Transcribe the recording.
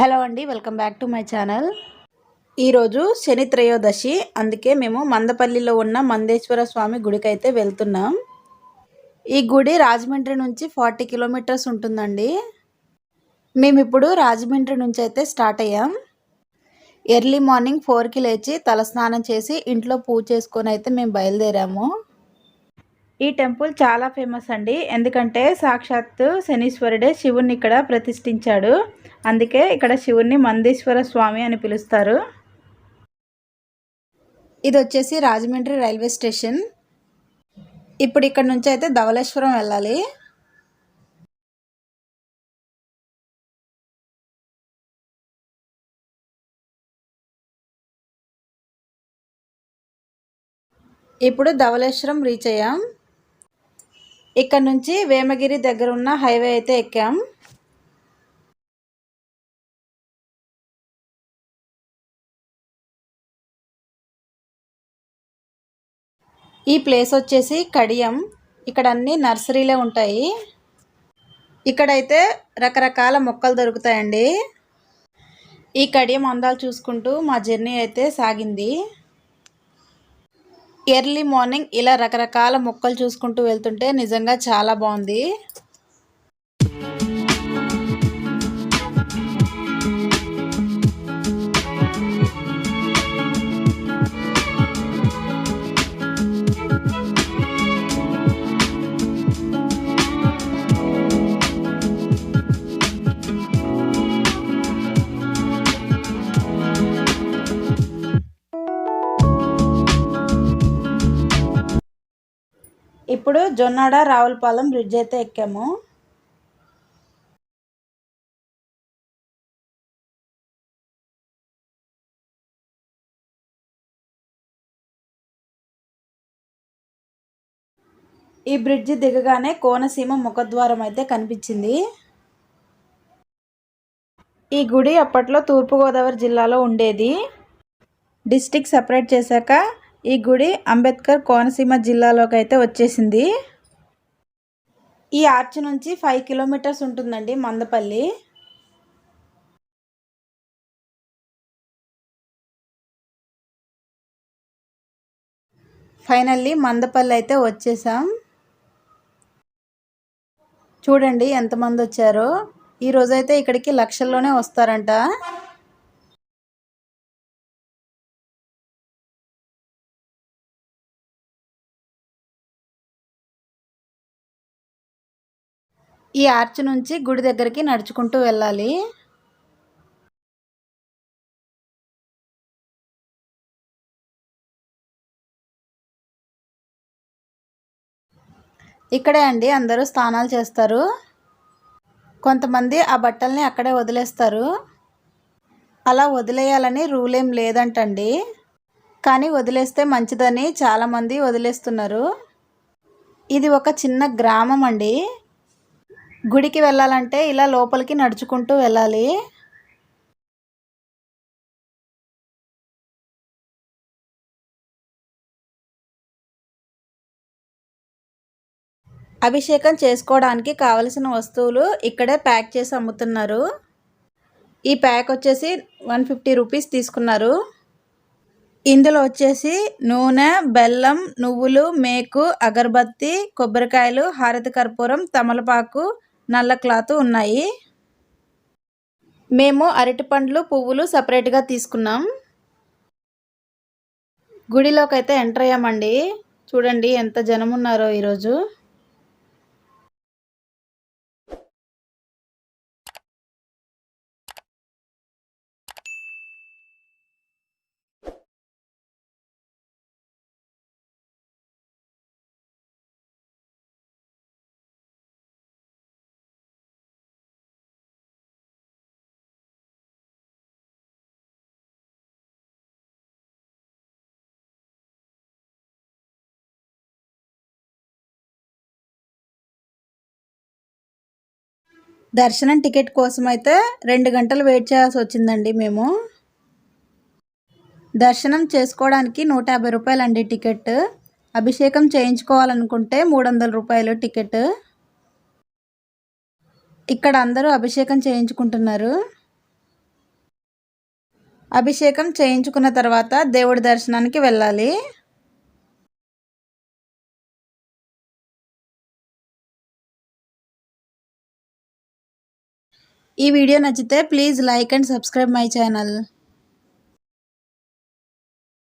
Hello అండి welcome back to my channel. ఈరోజు శని త్రయోదశి అందుకే మేము మందపల్లిలో ఉన్న మందేశ్వర స్వామి గుడికి అయితే వెళ్తున్నాం. ఈ గుడి రాజమండ్రి నుంచి ఫార్టీ కిలోమీటర్స్ ఉంటుందండి. మేము ఇప్పుడు రాజమండ్రి నుంచి అయితే స్టార్ట్ అయ్యాం. ఎర్లీ మార్నింగ్ ఫోర్కి లేచి తలస్నానం చేసి ఇంట్లో పూజ చేసుకొని అయితే మేము బయలుదేరాము. ఈ టెంపుల్ చాలా ఫేమస్ అండి. ఎందుకంటే సాక్షాత్తు శనీశ్వరుడే శివుణ్ణి ఇక్కడ ప్రతిష్ఠించాడు. అందుకే ఇక్కడ శివుణ్ణి మందీశ్వర స్వామి అని పిలుస్తారు. ఇది వచ్చేసి రాజమండ్రి రైల్వే స్టేషన్. ఇప్పుడు ఇక్కడ నుంచి అయితే ధవళేశ్వరం వెళ్ళాలి. ఇప్పుడు ధవళేశ్వరం రీచ్ అయ్యాం. ఇక్కడ నుంచి వేమగిరి దగ్గర ఉన్న హైవే అయితే ఎక్కాం. ఈ ప్లేస్ వచ్చేసి కడియం. ఇక్కడ అన్ని నర్సరీలే ఉంటాయి. ఇక్కడైతే రకరకాల మొక్కలు దొరుకుతాయండి. ఈ కడియం అందాలు చూసుకుంటూ మా జర్నీ అయితే సాగింది. ఎర్లీ మార్నింగ్ ఇలా రకరకాల మొక్కలు చూసుకుంటూ వెళ్తుంటే నిజంగా చాలా బాగుంది. ఇప్పుడు జొన్నాడ రావులపాలెం బ్రిడ్జ్ అయితే ఎక్కాము. ఈ బ్రిడ్జ్ దిగగానే కోనసీమ ముఖద్వారం అయితే కనిపించింది. ఈ గుడి అప్పట్లో తూర్పుగోదావరి జిల్లాలో ఉండేది. డిస్టిక్ సపరేట్ చేశాక ఈ గుడి అంబేద్కర్ కోనసీమ జిల్లాలోకి అయితే వచ్చేసింది. ఈ ఆర్చ్ నుంచి ఫైవ్ కిలోమీటర్స్ ఉంటుందండి మందపల్లి. ఫైనల్లీ మందపల్లి అయితే వచ్చేసాం. చూడండి ఎంతమంది వచ్చారో. ఈరోజైతే ఇక్కడికి లక్షల్లోనే వస్తారంట. ఈ ఆర్చ్ నుంచి గుడి దగ్గరికి నడుచుకుంటూ వెళ్ళాలి. ఇక్కడే అండి అందరూ స్నానాలు చేస్తారు. కొంతమంది ఆ బట్టల్ని అక్కడే వదిలేస్తారు. అలా వదిలేయాలని రూల్ ఏం లేదంటండి. కానీ వదిలేస్తే మంచిదని చాలామంది వదిలేస్తున్నారు. ఇది ఒక చిన్న గ్రామం అండి. గుడికి వెళ్ళాలంటే ఇలా లోపలికి నడుచుకుంటూ వెళ్ళాలి. అభిషేకం చేసుకోవడానికి కావలసిన వస్తువులు ఇక్కడే ప్యాక్ చేసి అమ్ముతున్నారు. ఈ ప్యాక్ వచ్చేసి వన్ ఫిఫ్టీ రూపీస్ తీసుకున్నారు. ఇందులో వచ్చేసి నూనె బెల్లం నువ్వులు మేకు అగరబత్తి కొబ్బరికాయలు హారతి కర్పూరం తమలపాకు నల్ల క్లాత్ ఉన్నాయి. మేము అరటిపండ్లు పువ్వులు సపరేట్గా తీసుకున్నాం. గుడిలోకి అయితే ఎంటర్ అయ్యామండి. చూడండి ఎంత జనం ఉన్నారో ఈరోజు. దర్శనం టికెట్ కోసం అయితే రెండు గంటలు వెయిట్ చేయాల్సి వచ్చిందండి మేము. దర్శనం చేసుకోవడానికి నూట యాభై రూపాయలు అండి టికెట్. అభిషేకం చేయించుకోవాలనుకుంటే మూడు వందల రూపాయలు టికెట్. ఇక్కడ అందరూ అభిషేకం చేయించుకుంటున్నారు. అభిషేకం చేయించుకున్న తర్వాత దేవుడి దర్శనానికి వెళ్ళాలి. ఈ వీడియో నచ్చితే please like and subscribe my channel.